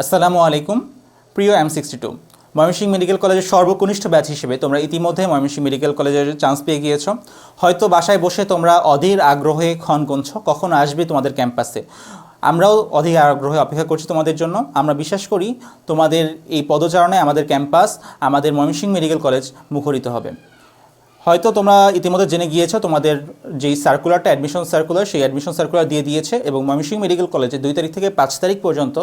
আসসালামু আলাইকুম, প্রিয় M sixty two Mymensingh medical কলেজের সর্বকনিষ্ঠ ব্যাচ হিসেবে তোমরা ইতিমধ্যে ময়মনসিংহ মেডিকেল কলেজের চান্স পেয়ে গিয়েছো। হয়তো বাসায় বসে তোমরা অধীর আগ্রহে ক্ষণ গুনছ, কখন আসবে তোমাদের ক্যাম্পাসে। আমরাও অধীর আগ্রহে অপেক্ষা করছি তোমাদের জন্য। আমরা বিশ্বাস করি তোমাদের এই পদচারণায় আমাদের ক্যাম্পাস, আমাদের ময়মনসিংহ মেডিকেল কলেজ মুখরিত হবে। হয়তো তোমরা ইতিমধ্যে জেনে গিয়েছো, তোমাদের যেই সার্কুলারটা অ্যাডমিশন সার্কুলার সেই অ্যাডমিশন সার্কুলার দিয়ে দিয়েছে এবং ময়মনসিংহ মেডিকেল কলেজে দুই তারিখ থেকে পাঁচ তারিখ পর্যন্ত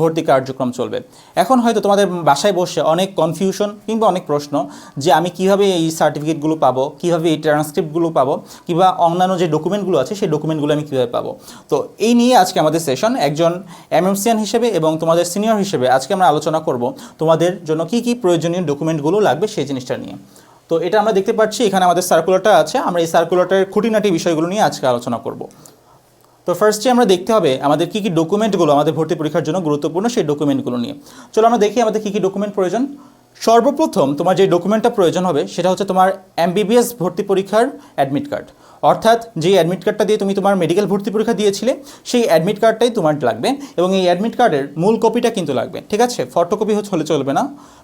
ভর্তি কার্যক্রম চলবে। এখন হয়তো তোমাদের বাসায় বসে অনেক কনফিউশন কিংবা অনেক প্রশ্ন যে আমি কীভাবে এই সার্টিফিকেটগুলো পাবো, কীভাবে এই ট্রান্সক্রিপ্টগুলো পাবো, কিংবা অন্যান্য যে ডকুমেন্টগুলো আছে, সেই ডকুমেন্টগুলো আমি কীভাবে পাবো। তো এই নিয়ে আজকে আমাদের সেশন একজন এমএমসিয়ান হিসেবে এবং তোমাদের সিনিয়র হিসেবে আজকে আমরা আলোচনা করব তোমাদের জন্য কী কী প্রয়োজনীয় ডকুমেন্টগুলো লাগবে সেই জিনিসটা নিয়ে। তো এটা আমরা দেখতে পাচ্ছি, এখানে আমাদের সার্কুলারটা আছে। আমরা এই সার্কুলারটার খুঁটিনাটি বিষয়গুলো নিয়ে আজকে আলোচনা করব। তো ফার্স্টে আমরা দেখতে হবে, আমাদের কী কী ডকুমেন্টগুলো আমাদের ভর্তি পরীক্ষার জন্য গুরুত্বপূর্ণ সেই ডকুমেন্টগুলো নিয়ে। চলো আমরা দেখি আমাদের কী কী ডকুমেন্ট প্রয়োজন। সর্বপ্রথম তোমার যে ডকুমেন্টটা প্রয়োজন হবে, সেটা হচ্ছে তোমার এমবিবিএস ভর্তি পরীক্ষার অ্যাডমিট কার্ড অর্থাৎ যে অ্যাডমিট কার্ডটা দিয়ে তুমি তোমার মেডিকেল ভর্তি পরীক্ষা দিয়েছিলে, সেই অ্যাডমিট কার্ডটাই তোমার লাগবে এবং এই অ্যাডমিট কার্ডের মূল কপিটা কিন্তু লাগবে, ঠিক আছে? ফটোকপি হলে চলবে না,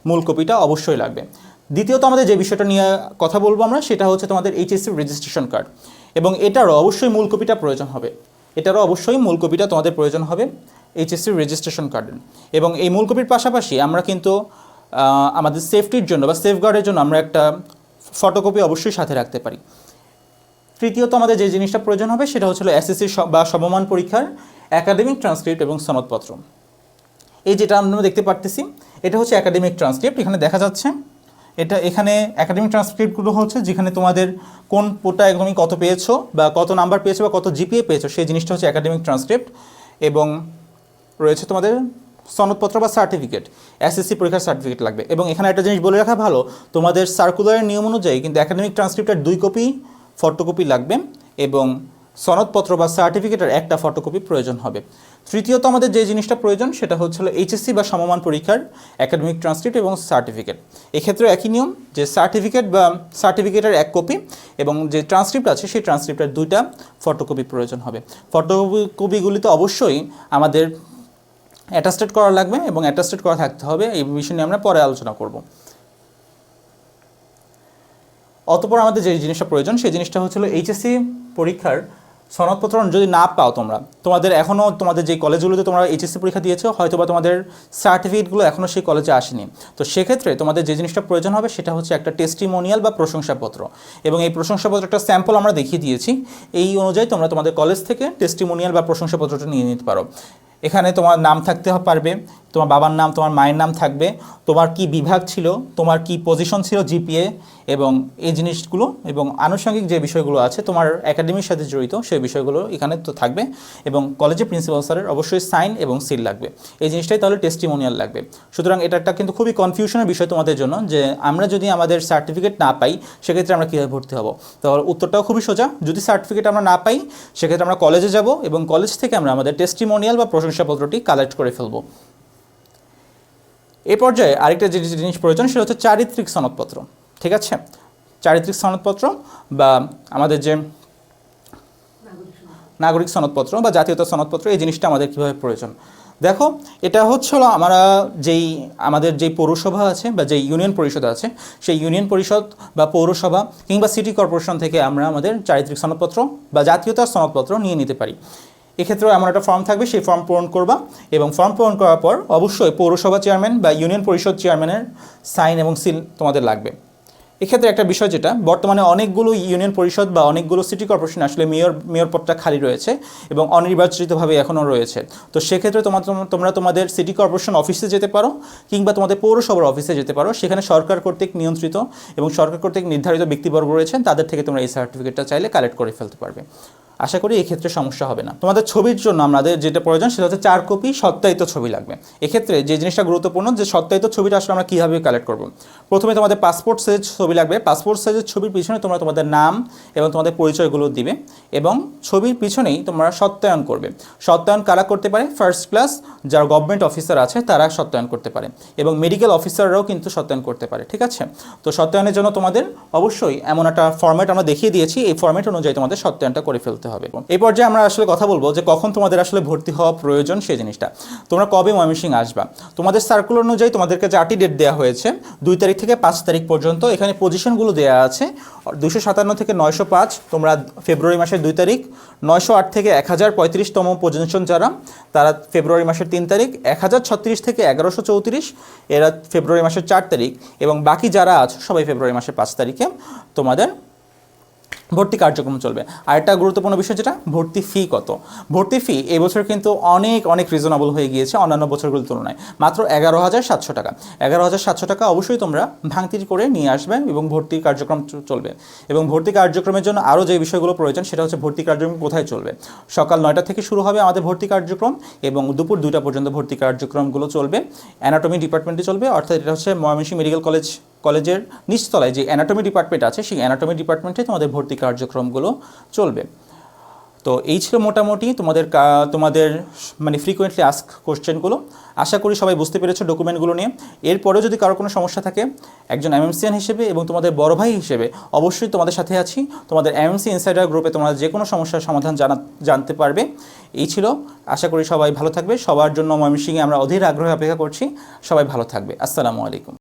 মূল কপিটা অবশ্যই লাগবে। দ্বিতীয়ত আমাদের যে বিষয়টা নিয়ে কথা বলব আমরা, সেটা হচ্ছে তোমাদের এইচএসসি রেজিস্ট্রেশন কার্ড এবং এটারও অবশ্যই মূল কপিটা প্রয়োজন হবে। এটারও অবশ্যই মূল কপিটা তোমাদের প্রয়োজন হবে এইচএসসি রেজিস্ট্রেশন কার্ডের এবং এই মূল কপির পাশাপাশি আমরা কিন্তু আমাদের সেফটির জন্য বা সেফগার্ডের জন্য আমরা একটা ফটোকপি অবশ্যই সাথে রাখতে পারি। তৃতীয়ত আমাদের যে জিনিসটা প্রয়োজন হবে, সেটা হচ্ছিল এসএসসি বা সমমান পরীক্ষার একাডেমিক ট্রান্সক্রিপ্ট এবং সনদপত্র। এই যেটা আমরা দেখতে পারতেছি, এটা হচ্ছে একাডেমিক ট্রান্সক্রিপ্ট এখানে দেখা যাচ্ছে এটা এখানে একাডেমিক ট্রান্সক্রিপ্টগুলো হচ্ছে যেখানে তোমাদের কোন পোটা একদমই কত পেয়েছ বা কত নাম্বার পেয়েছ বা কত জিপিএ পেয়েছ, সেই জিনিসটা হচ্ছে একাডেমিক ট্রান্সক্রিপ্ট এবং রয়েছে তোমাদের সনদপত্র বা সার্টিফিকেট এসএসসি পরীক্ষার সার্টিফিকেট লাগবে। এবং এখানে একটা জিনিস বলে রাখা ভালো, তোমাদের সার্কুলারের নিয়ম অনুযায়ী কিন্তু একাডেমিক ট্রান্সক্রিপ্টের দুই কপি ফটোকপি লাগবে এবং সনদপত্র বা সার্টিফিকেটের একটা ফটোকপি প্রয়োজন হবে। তৃতীয়ত আমাদের যে জিনিসটা প্রয়োজন সেটা হচ্ছে এইচএসসি বা সমমান পরীক্ষার একাডেমিক ট্রান্সক্রিপ্ট এবং সার্টিফিকেট এক্ষেত্রে একই নিয়ম যে সার্টিফিকেট বা সার্টিফিকেটের এক কপি এবং যে ট্রান্সক্রিপ্ট আছে সেই ট্রান্সক্রিপ্টের দুইটা ফটোকপি প্রয়োজন হবে। ফটোকপি কপিগুলিতে অবশ্যই আমাদের অ্যাটাস্টেড করা লাগবে এবং অ্যাটাস্টেড করা থাকতে হবে, এই বিষয় নিয়ে আমরা পরে আলোচনা করব। অতপর আমাদের যে জিনিসটা প্রয়োজন, সেই জিনিসটা হচ্ছিল এইচএসসি পরীক্ষার সনদপত্র যদি না পাও তোমরা, তোমাদের এখনও তোমাদের যে কলেজগুলোতে তোমরা এইচএসসি পরীক্ষা দিয়েছ হয়তো বা তোমাদের সার্টিফিকেটগুলো এখনও সেই কলেজে আসেনি। তো সেক্ষেত্রে তোমাদের যে জিনিসটা প্রয়োজন হবে সেটা হচ্ছে একটা টেস্টিমোনিয়াল বা প্রশংসাপত্র। এবং এই প্রশংসাপত্রটা স্যাম্পল আমরা দেখিয়ে দিয়েছি। এই অনুযায়ী তোমরা তোমাদের কলেজ থেকে টেস্টিমোনিয়াল বা প্রশংসাপত্রটা নিয়ে নিতে পারো। এখানে তোমার নাম থাকতে পারবে তোমার বাবার নাম, তোমার মায়ের নাম থাকবে। তোমার কি বিভাগ ছিল, তোমার কি পজিশন ছিল জিপিএ এবং এই জিনিসগুলো এবং আনুষঙ্গিক যে বিষয়গুলো আছে, তোমার একাডেমির সাথে জড়িত সেই বিষয়গুলো এখানে তো থাকবে এবং কলেজে প্রিন্সিপাল স্যারের অবশ্যই সাইন এবং সিল লাগবে। এই জিনিসটাই তাহলে টেস্টিমোনিয়াল লাগবে। সুতরাং এটা একটা কিন্তু খুবই কনফিউশনের বিষয় তোমাদের জন্য যে আমরা যদি আমাদের সার্টিফিকেট না পাই, সেক্ষেত্রে আমরা কীভাবে ভর্তি হব? তাহলে উত্তরটাও খুবই সোজা, যদি সার্টিফিকেট আমরা না পাই, সেক্ষেত্রে আমরা কলেজে যাব এবং কলেজ থেকে আমরা আমাদের টেস্টিমোনিয়াল বা প্রশংসাপত্রটি কালেক্ট করে ফেলব। এ পর্যায়ে আরেকটা যে জিনিস প্রয়োজন, সেটা হচ্ছে চারিত্রিক সনদপত্র। ঠিক আছে? চারিত্রিক সনদপত্র বা আমাদের যে নাগরিক সনদপত্র বা জাতীয়তা সনদপত্র, এই জিনিসটা আমাদের কীভাবে প্রয়োজন? দেখো, এটা হচ্ছে হলো আমরা যেই, আমাদের যেই পৌরসভা আছে বা যেই ইউনিয়ন পরিষদ আছে, সেই ইউনিয়ন পরিষদ বা পৌরসভা কিংবা সিটি কর্পোরেশন থেকে আমরা আমাদের চারিত্রিক সনদপত্র বা জাতীয়তার সনদপত্র নিয়ে নিতে পারি। এক্ষেত্রেও এমন একটা ফর্ম থাকবে, সেই ফর্ম পূরণ করবা এবং ফর্ম পূরণ করার পর অবশ্যই পৌরসভা চেয়ারম্যান বা ইউনিয়ন পরিষদ চেয়ারম্যানের সাইন এবং সিল তোমাদের লাগবে। এক্ষেত্রে একটা বিষয় যেটা, বর্তমানে অনেকগুলো ইউনিয়ন পরিষদ বা অনেকগুলো সিটি কর্পোরেশন আসলে মেয়র মেয়র পদটা খালি রয়েছে এবং অনির্বাচিতভাবে এখনও রয়েছে। তো সেক্ষেত্রে তোমার তোমরা তোমাদের সিটি কর্পোরেশন অফিসে যেতে পারো কিংবা তোমাদের পৌরসভার অফিসে যেতে পারো। সেখানে সরকার কর্তৃক নিয়ন্ত্রিত এবং সরকার কর্তৃক নির্ধারিত ব্যক্তিবর্গ রয়েছেন, তাদের থেকে তোমরা এই সার্টিফিকেটটা চাইলে কালেক্ট করে ফেলতে পারবে। আশা করি এক্ষেত্রে সমস্যা হবে না। তোমাদের ছবির জন্য আমাদের যেটা প্রয়োজন সেটা হচ্ছে চার কপি সত্যায়িত ছবি লাগবে। এক্ষেত্রে যে জিনিসটা গুরুত্বপূর্ণ যে সত্যায়িত ছবিটা আসলে আমরা কীভাবে কালেক্ট করব? প্রথমে তোমাদের পাসপোর্ট সাইজ ছবি লাগবে। পাসপোর্ট সাইজের ছবির পিছনে তোমরা তোমাদের নাম এবং তোমাদের পরিচয়গুলো দিবে এবং ছবির পিছনেই তোমরা সত্যায়ন করবে। সত্যায়ন কারা করতে পারে? ফার্স্ট ক্লাস যারা গভর্নমেন্ট অফিসার আছে তারা সত্যায়ন করতে পারে এবং মেডিকেল অফিসাররাও কিন্তু সত্যায়ন করতে পারে, ঠিক আছে? তো সত্যায়নের জন্য তোমাদের অবশ্যই এমন একটা ফর্ম্যাট আমরা দেখিয়ে দিয়েছি। এই ফর্ম্যাট অনুযায়ী তোমাদের সত্যায়নটা করে ফেলতে করতে হবে। এই পর্যায়ে আমরা আসলে কথা বলব যে কখন তোমাদের আসলে ভর্তি হওয়া প্রয়োজন সেই জিনিসটা। তোমরা কবে ময়মনসিং আসবা? তোমাদের সার্কুলার অনুযায়ী তোমাদেরকে চারটি ডেট দেওয়া হয়েছে। দুই তারিখ থেকে পাঁচ তারিখ পর্যন্ত। এখানে পজিশনগুলো দেওয়া আছে। দুশো সাতান্ন থেকে নয়শো পাঁচ, তোমরা ফেব্রুয়ারি মাসের দুই তারিখ। নয়শো আট থেকে এক হাজার পঁয়ত্রিশতম পজিশন যারা, তারা ফেব্রুয়ারি মাসের তিন তারিখ। এক হাজার ছত্রিশ থেকে এগারোশো চৌত্রিশ, এরা ফেব্রুয়ারি মাসের চার তারিখ। এবং বাকি যারা আছে, সবাই ফেব্রুয়ারি মাসের পাঁচ তারিখে তোমাদের ভর্তি কার্যক্রম চলবে। আরেকটা গুরুত্বপূর্ণ বিষয় যেটা, ভর্তি ফি কত? ভর্তি ফি এবছর কিন্তু অনেক অনেক রিজনেবল হয়ে গিয়েছে অন্যান্য বছরগুলোর তুলনায়। মাত্র এগারো হাজার সাতশো টাকা। এগারো হাজার সাতশো টাকা অবশ্যই তোমরা ভাঙতির করে নিয়ে আসবে এবং ভর্তি কার্যক্রম চলবে। এবং ভর্তি কার্যক্রমের জন্য আরও যে বিষয়গুলো প্রয়োজন সেটা হচ্ছে ভর্তি কার্যক্রম কোথায় চলবে। সকাল নয়টা থেকে শুরু হবে আমাদের ভর্তি কার্যক্রম এবং দুপুর দুইটা পর্যন্ত ভর্তি কার্যক্রমগুলো চলবে। অ্যানাটমি ডিপার্টমেন্টে চলবে, অর্থাৎ এটা হচ্ছে ময়মনসিংহ মেডিকেল কলেজ কলেজের নিচতলায় যে অ্যানাটমি ডিপার্টমেন্ট আছে, সেই অ্যানাটমি ডিপার্টমেন্টে তোমাদের ভর্তি কার্যক্রমগুলো চলবে। তো এই ছিল মোটামুটি তোমাদের তোমাদের মানে ফ্রিকোয়েন্টলি আস্ক কোশ্চেনগুলো আশা করি সবাই বুঝতে পেরেছ ডকুমেন্টগুলো নিয়ে। এরপরেও যদি কারও কোনো সমস্যা থাকে, একজন এমএমসিয়ান হিসেবে এবং তোমাদের বড় ভাই হিসেবে, অবশ্যই তোমাদের সাথে আছি। তোমাদের এমএমসি ইনসাইডার গ্রুপে তোমরা যে কোনো সমস্যার সমাধান জানা, জানতে পারবে। এই ছিল। আশা করি সবাই ভালো থাকবে। সবার জন্য ময়মনসিংহে আমরা অধীর আগ্রহে অপেক্ষা করছি। সবাই ভালো থাকবে। আসসালামু আলাইকুম।